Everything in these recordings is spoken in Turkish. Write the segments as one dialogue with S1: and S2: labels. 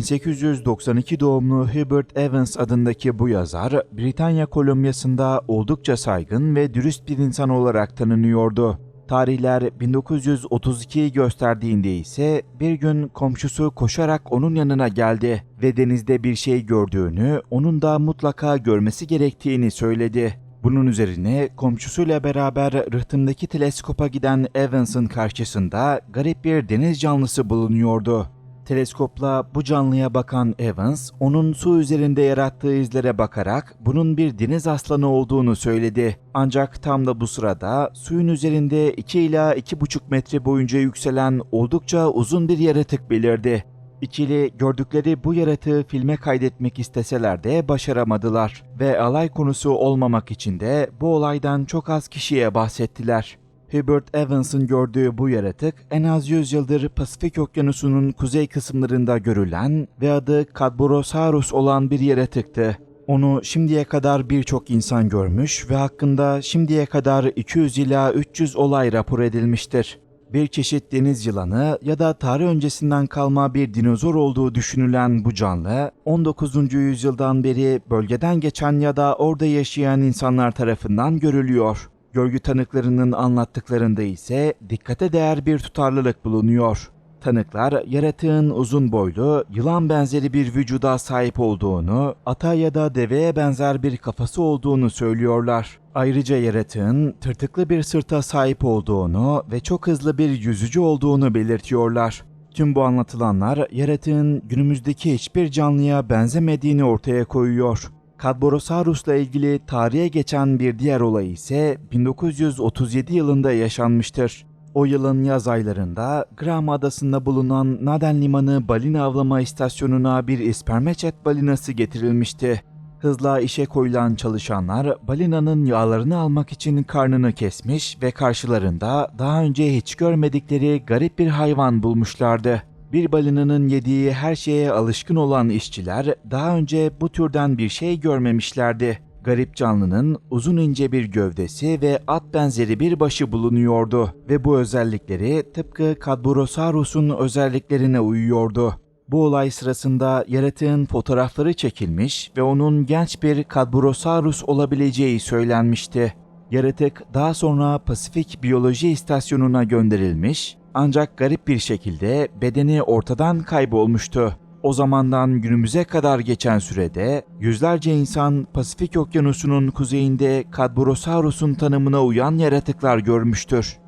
S1: 1892 doğumlu Hubert Evans adındaki bu yazar, Britanya Kolombiyası'nda oldukça saygın ve dürüst bir insan olarak tanınıyordu. Tarihler 1932'yi gösterdiğinde ise bir gün komşusu koşarak onun yanına geldi ve denizde bir şey gördüğünü, onun da mutlaka görmesi gerektiğini söyledi. Bunun üzerine komşusuyla beraber rıhtımdaki teleskopa giden Evans'ın karşısında garip bir deniz canlısı bulunuyordu. Teleskopla bu canlıya bakan Evans, onun su üzerinde yarattığı izlere bakarak bunun bir deniz aslanı olduğunu söyledi. Ancak tam da bu sırada suyun üzerinde 2 ila 2,5 metre boyunca yükselen oldukça uzun bir yaratık belirdi. İkili gördükleri bu yaratığı filme kaydetmek isteseler de başaramadılar ve alay konusu olmamak için de bu olaydan çok az kişiye bahsettiler. Hubert Evans'ın gördüğü bu yaratık en az 100 yıldır Pasifik Okyanusu'nun kuzey kısımlarında görülen ve adı Cadborosaurus olan bir yaratıktı. Onu şimdiye kadar birçok insan görmüş ve hakkında şimdiye kadar 200 ila 300 olay rapor edilmiştir. Bir çeşit deniz yılanı ya da tarih öncesinden kalma bir dinozor olduğu düşünülen bu canlı, 19. yüzyıldan beri bölgeden geçen ya da orada yaşayan insanlar tarafından görülüyor. Görgü tanıklarının anlattıklarında ise dikkate değer bir tutarlılık bulunuyor. Tanıklar yaratığın uzun boylu, yılan benzeri bir vücuda sahip olduğunu, ata ya da deveye benzer bir kafası olduğunu söylüyorlar. Ayrıca yaratığın tırtıklı bir sırta sahip olduğunu ve çok hızlı bir yüzücü olduğunu belirtiyorlar. Tüm bu anlatılanlar yaratığın günümüzdeki hiçbir canlıya benzemediğini ortaya koyuyor. Cadborosaurus'la ilgili tarihe geçen bir diğer olay ise 1937 yılında yaşanmıştır. O yılın yaz aylarında Graham Adası'nda bulunan Naden Limanı balina avlama istasyonuna bir ispermeçet balinası getirilmişti. Hızla işe koyulan çalışanlar balinanın yağlarını almak için karnını kesmiş ve karşılarında daha önce hiç görmedikleri garip bir hayvan bulmuşlardı. Bir balinanın yediği her şeye alışkın olan işçiler daha önce bu türden bir şey görmemişlerdi. Garip canlının uzun ince bir gövdesi ve at benzeri bir başı bulunuyordu ve bu özellikleri tıpkı Cadborosaurus'un özelliklerine uyuyordu. Bu olay sırasında yaratığın fotoğrafları çekilmiş ve onun genç bir Cadborosaurus olabileceği söylenmişti. Yaratık daha sonra Pasifik Biyoloji İstasyonu'na gönderilmiş ancak garip bir şekilde bedeni ortadan kaybolmuştu. O zamandan günümüze kadar geçen sürede yüzlerce insan Pasifik Okyanusu'nun kuzeyinde Cadborosaurus'un tanımına uyan yaratıklar görmüştür.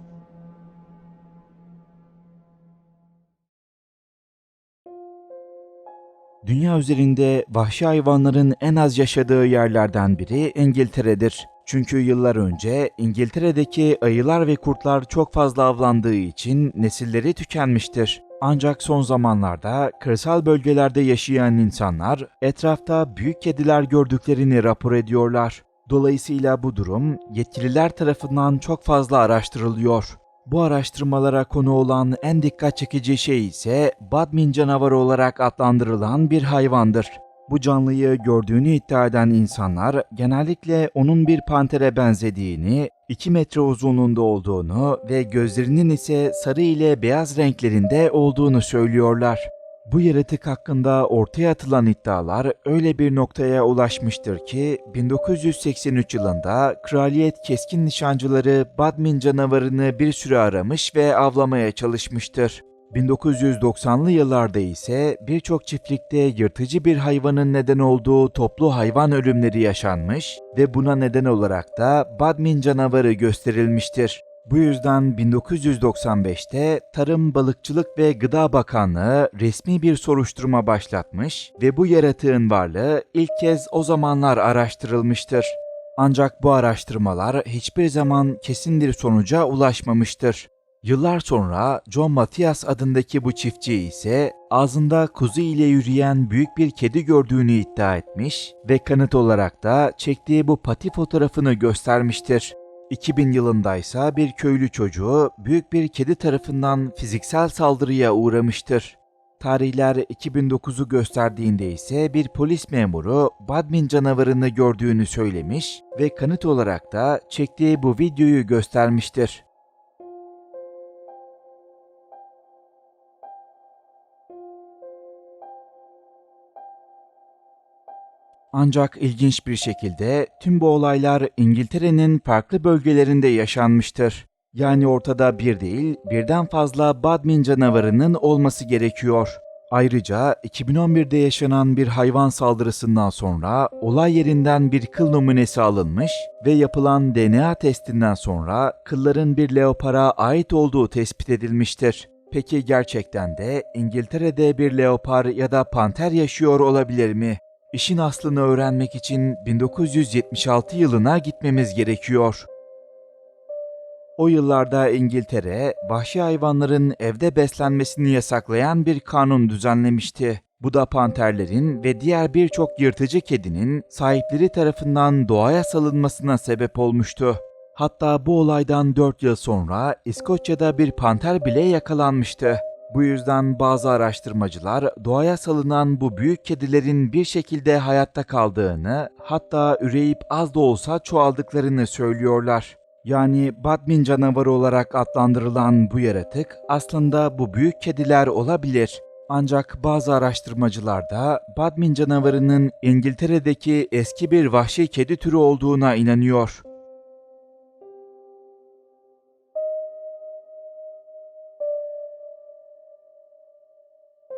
S1: Dünya üzerinde vahşi hayvanların en az yaşadığı yerlerden biri İngiltere'dir. Çünkü yıllar önce İngiltere'deki ayılar ve kurtlar çok fazla avlandığı için nesilleri tükenmiştir. Ancak son zamanlarda kırsal bölgelerde yaşayan insanlar etrafta büyük kediler gördüklerini rapor ediyorlar. Dolayısıyla bu durum yetkililer tarafından çok fazla araştırılıyor. Bu araştırmalara konu olan en dikkat çekici şey ise Badmin canavarı olarak adlandırılan bir hayvandır. Bu canlıyı gördüğünü iddia eden insanlar genellikle onun bir pantere benzediğini, 2 metre uzunluğunda olduğunu ve gözlerinin ise sarı ile beyaz renklerinde olduğunu söylüyorlar. Bu yaratık hakkında ortaya atılan iddialar öyle bir noktaya ulaşmıştır ki 1983 yılında Kraliyet Keskin Nişancıları Badmin canavarını bir süre aramış ve avlamaya çalışmıştır. 1990'lı yıllarda ise birçok çiftlikte yırtıcı bir hayvanın neden olduğu toplu hayvan ölümleri yaşanmış ve buna neden olarak da Badmin canavarı gösterilmiştir. Bu yüzden 1995'te Tarım, Balıkçılık ve Gıda Bakanlığı resmi bir soruşturma başlatmış ve bu yaratığın varlığı ilk kez o zamanlar araştırılmıştır. Ancak bu araştırmalar hiçbir zaman kesin bir sonuca ulaşmamıştır. Yıllar sonra John Matthias adındaki bu çiftçi ise ağzında kuzu ile yürüyen büyük bir kedi gördüğünü iddia etmiş ve kanıt olarak da çektiği bu pati fotoğrafını göstermiştir. 2000 yılında ise bir köylü çocuğu büyük bir kedi tarafından fiziksel saldırıya uğramıştır. Tarihler 2009'u gösterdiğinde ise bir polis memuru Badmin canavarını gördüğünü söylemiş ve kanıt olarak da çektiği bu videoyu göstermiştir. Ancak ilginç bir şekilde tüm bu olaylar İngiltere'nin farklı bölgelerinde yaşanmıştır. Yani ortada bir değil, birden fazla Badmin canavarının olması gerekiyor. Ayrıca 2011'de yaşanan bir hayvan saldırısından sonra olay yerinden bir kıl numunesi alınmış ve yapılan DNA testinden sonra kılların bir leopara ait olduğu tespit edilmiştir. Peki gerçekten de İngiltere'de bir leopar ya da panter yaşıyor olabilir mi? İşin aslını öğrenmek için 1976 yılına gitmemiz gerekiyor. O yıllarda İngiltere, vahşi hayvanların evde beslenmesini yasaklayan bir kanun düzenlemişti. Bu da panterlerin ve diğer birçok yırtıcı kedinin sahipleri tarafından doğaya salınmasına sebep olmuştu. Hatta bu olaydan 4 yıl sonra İskoçya'da bir panter bile yakalanmıştı. Bu yüzden bazı araştırmacılar doğaya salınan bu büyük kedilerin bir şekilde hayatta kaldığını, hatta üreyip az da olsa çoğaldıklarını söylüyorlar. Yani Badmin canavarı olarak adlandırılan bu yaratık aslında bu büyük kediler olabilir. Ancak bazı araştırmacılar da Badmin canavarının İngiltere'deki eski bir vahşi kedi türü olduğuna inanıyor.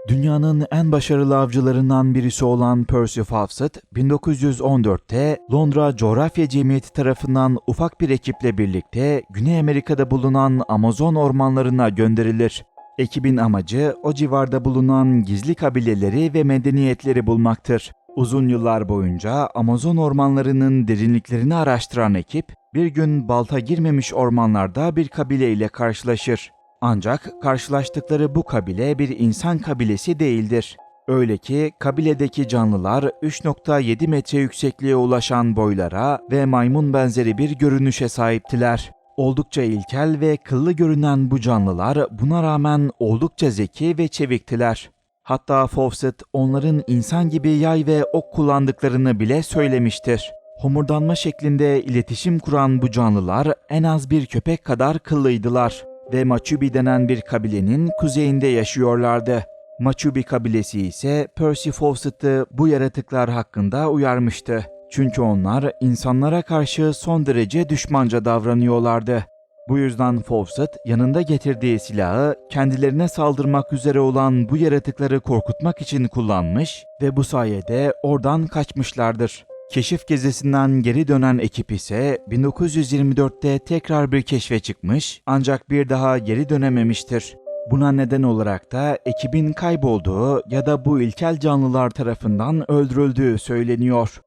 S1: Dünyanın en başarılı avcılarından birisi olan Percy Fawcett, 1914'te Londra Coğrafya Cemiyeti tarafından ufak bir ekiple birlikte Güney Amerika'da bulunan Amazon ormanlarına gönderilir. Ekibin amacı o civarda bulunan gizli kabileleri ve medeniyetleri bulmaktır. Uzun yıllar boyunca Amazon ormanlarının derinliklerini araştıran ekip, bir gün balta girmemiş ormanlarda bir kabile ile karşılaşır. Ancak karşılaştıkları bu kabile bir insan kabilesi değildir. Öyle ki kabiledeki canlılar 3.7 metre yüksekliğe ulaşan boylara ve maymun benzeri bir görünüşe sahiptiler. Oldukça ilkel ve kıllı görünen bu canlılar buna rağmen oldukça zeki ve çeviktiler. Hatta Fawcett onların insan gibi yay ve ok kullandıklarını bile söylemiştir. Homurdanma şeklinde iletişim kuran bu canlılar en az bir köpek kadar kıllıydılar ve Machubi denen bir kabilenin kuzeyinde yaşıyorlardı. Machubi kabilesi ise Percy Fawcett'ı bu yaratıklar hakkında uyarmıştı. Çünkü onlar insanlara karşı son derece düşmanca davranıyorlardı. Bu yüzden Fawcett yanında getirdiği silahı kendilerine saldırmak üzere olan bu yaratıkları korkutmak için kullanmış ve bu sayede oradan kaçmışlardır. Keşif gezisinden geri dönen ekip ise 1924'te tekrar bir keşfe çıkmış ancak bir daha geri dönememiştir. Buna neden olarak da ekibin kaybolduğu ya da bu ilkel canlılar tarafından öldürüldüğü söyleniyor.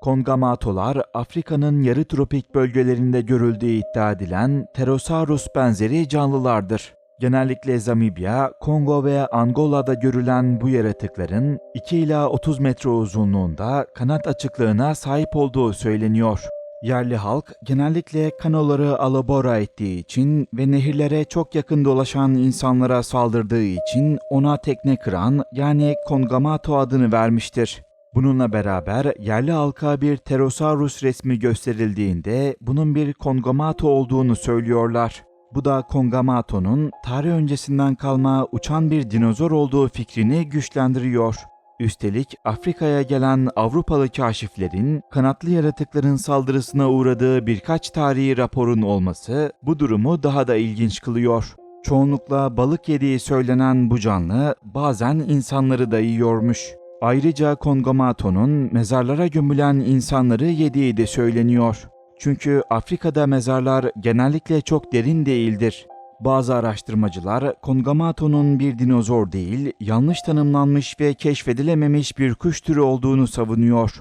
S1: Kongamatolar, Afrika'nın yarı tropik bölgelerinde görüldüğü iddia edilen Pterosaurus benzeri canlılardır. Genellikle Zamibya, Kongo ve Angola'da görülen bu yaratıkların 2 ila 30 metre uzunluğunda kanat açıklığına sahip olduğu söyleniyor. Yerli halk genellikle kanoları alabora ettiği için ve nehirlere çok yakın dolaşan insanlara saldırdığı için ona tekne kıran yani Kongamato adını vermiştir. Bununla beraber yerli halka bir Pterosaurus resmi gösterildiğinde bunun bir Kongamato olduğunu söylüyorlar. Bu da Kongamato'nun tarih öncesinden kalma uçan bir dinozor olduğu fikrini güçlendiriyor. Üstelik Afrika'ya gelen Avrupalı kaşiflerin kanatlı yaratıkların saldırısına uğradığı birkaç tarihi raporun olması bu durumu daha da ilginç kılıyor. Çoğunlukla balık yediği söylenen bu canlı bazen insanları da yiyormuş. Ayrıca Kongamato'nun mezarlara gömülen insanları yediği de söyleniyor. Çünkü Afrika'da mezarlar genellikle çok derin değildir. Bazı araştırmacılar Kongamato'nun bir dinozor değil, yanlış tanımlanmış ve keşfedilememiş bir kuş türü olduğunu savunuyor.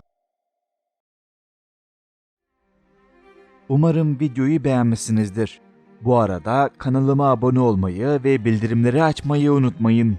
S1: Umarım videoyu beğenmişsinizdir. Bu arada kanalıma abone olmayı ve bildirimleri açmayı unutmayın.